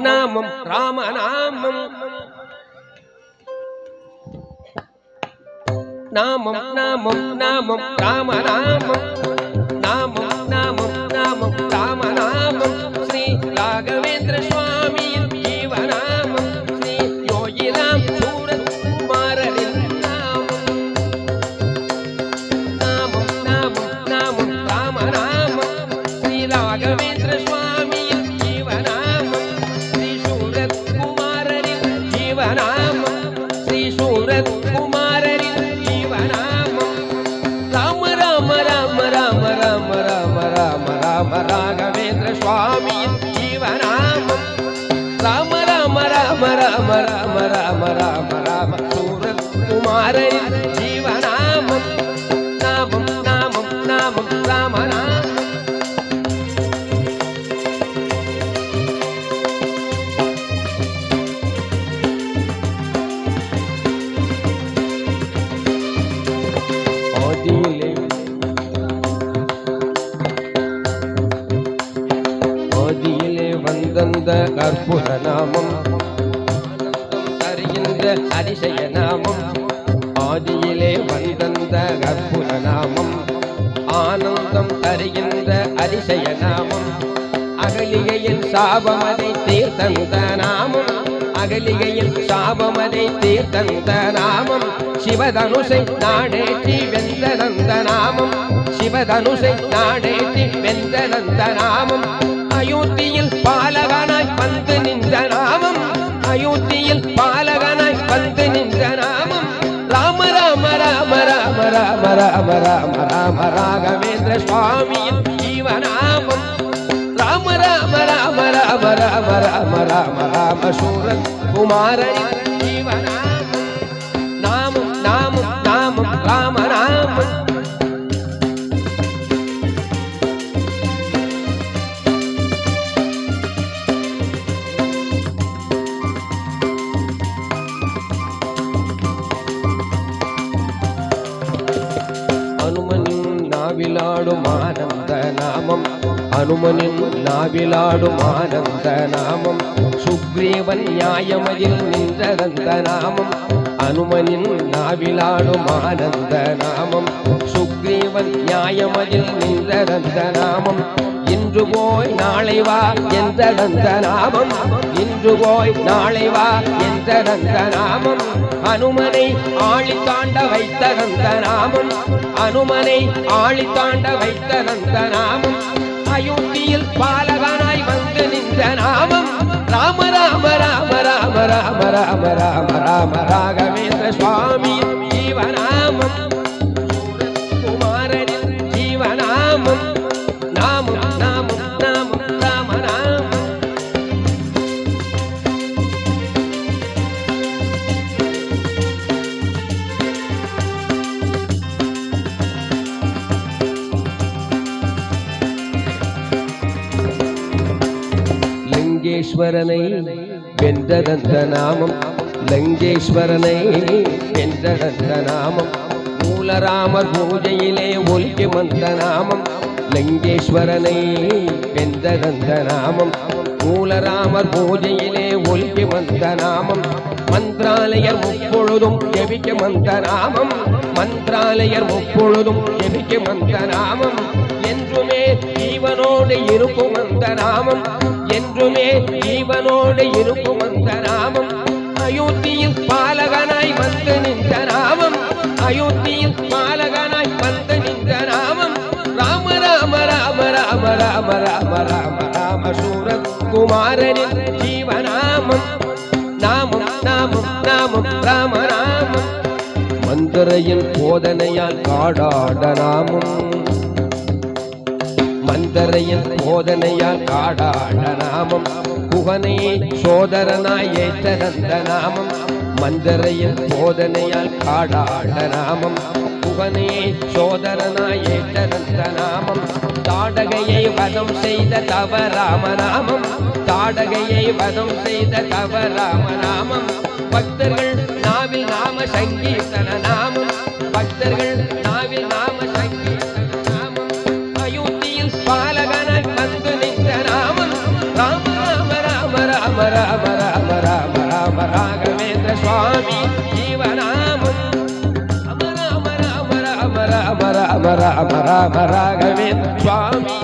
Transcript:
నామం రామనామం. నామం నామం నామం రామనామం. ராம ராகவேந்திர சுவாமியின் ஜீவநாமம். ராம ராம ராம ராம ராம ராம ராம ராம சூரத் குமாரன் வந்தந்த அற்புத நாமம். அறிகின்ற அதிசய நாமம். ஆதியிலே வந்தந்த அற்புத நாமம். ஆனந்தம் தருகின்ற அதிசய நாமம். அகலிகையின் சாபமதை தீர்த்தந்த நாமம். அகலிகையில் சாபமதை தீர்த்தந்த நாமம். சிவதனுசை நாடேற்றி வெந்தனந்த நாமம். சிவதனுசை நாடேற்றி வெந்தனந்த நாமம். அயோத்தியில் பாலகனாய் வந்து நின்ற நாமம் அயோத்தியில் பாலகனாய் வந்து நின்ற நாமம் ராம ராம ராம ராம ராம ராம ராம ராம ராகவேந்திர சுவாமியின் ஜீவநாமம் ராம ராம ராம ராம ராம ராம ராம ராம சூரன் குமாரின் ஜீவநாமம் നാവിലാടും ആനന്ദനാമം ഹനുമനിൻ നാവിലാടും ആനന്ദനാമം സുഗ്രീവൻ ന്യായമതിൽ നിന്റതന്തനാമം ഹനുമനിൻ നാവിലാടും ആനന്ദനാമം സുഗ്രീവൻ ന്യായമതിൽ നിന്റതന്തനാമം இன்று போய் நாளை வா என்றடந்த நாமம் இன்று போய் நாளை வா என்றடந்த நாமம் அனுமனை ஆளி தாண்ட வைத்ததந்த நாமம் அனுமனை ஆளி தாண்ட வைத்ததந்த நாமம் அயோத்தியில் பாலகனாய் வந்து நின்ற நாமம். ராம ராம ராம ராம ராம ராம ராம. லங்கேஸ்வரனை வென்றதந்த நாமம் லங்கேஸ்வரனை வென்றதந்த நாமம் மூலராமர் பூஜையிலே ஒலிக்கும் அந்த நாமம் லங்கேஸ்வரனை வென்றதந்த நாமம் மூலராமர் பூஜையிலே ஒலிக்கும் அந்த நாமம் மந்திராலயர் முப்பொழுதும் ஜெபிக்கும் அந்த நாமம் மந்திராலயர் முப்பொழுதும் ஜெபிக்கும் அந்த நாமம் என்றுமே ஜீவனோடு இருக்கும் அந்த நாமம் என்றுமே ஜீவனோடு இருக்கும் அந்த நாமம் அயோத்தியில் பாலகனாய் வந்து நின்ற நாமம் அயோத்தியில் பாலகனாய் வந்து நின்ற நாமம் ராம ராம ராம ராம ராம ராம ராம ராம சூரத் குமாரனின் ஜீவநாமம். நாமம் நாமம் நாமம் ராம ராமம். மந்திரையின் போதனையால் காடாட நாமம். மந்தரையின் போதனையால் காடாட நாமம். குகனை சோதரனாய் ஏற்றதந்த நாமம். மந்தரையன் போதனையால் காடாட நாமம். குகனை சோதரனாய் ஏற்றதந்த நாமம். தாடகையை வதம் செய்த தவ ராமநாமம் தாடகையை வதம் செய்த தவ ராமநாமம் பக்தர்கள் நாவில் நாம சங்கீர்த்தன நாமம். பக்தர்கள் நாவில் நாம அயோத்தியில் பாலகனாய் வந்து நின்ற நாமம் ராம ராம ராம ராம ராம ராம ராம ராம ராம ராகவேந்திர சுவாமி ஜீவநாமம் ராம ராம ராம ராம ராம ராம ராம ராம ராகவேந்திர சுவாமி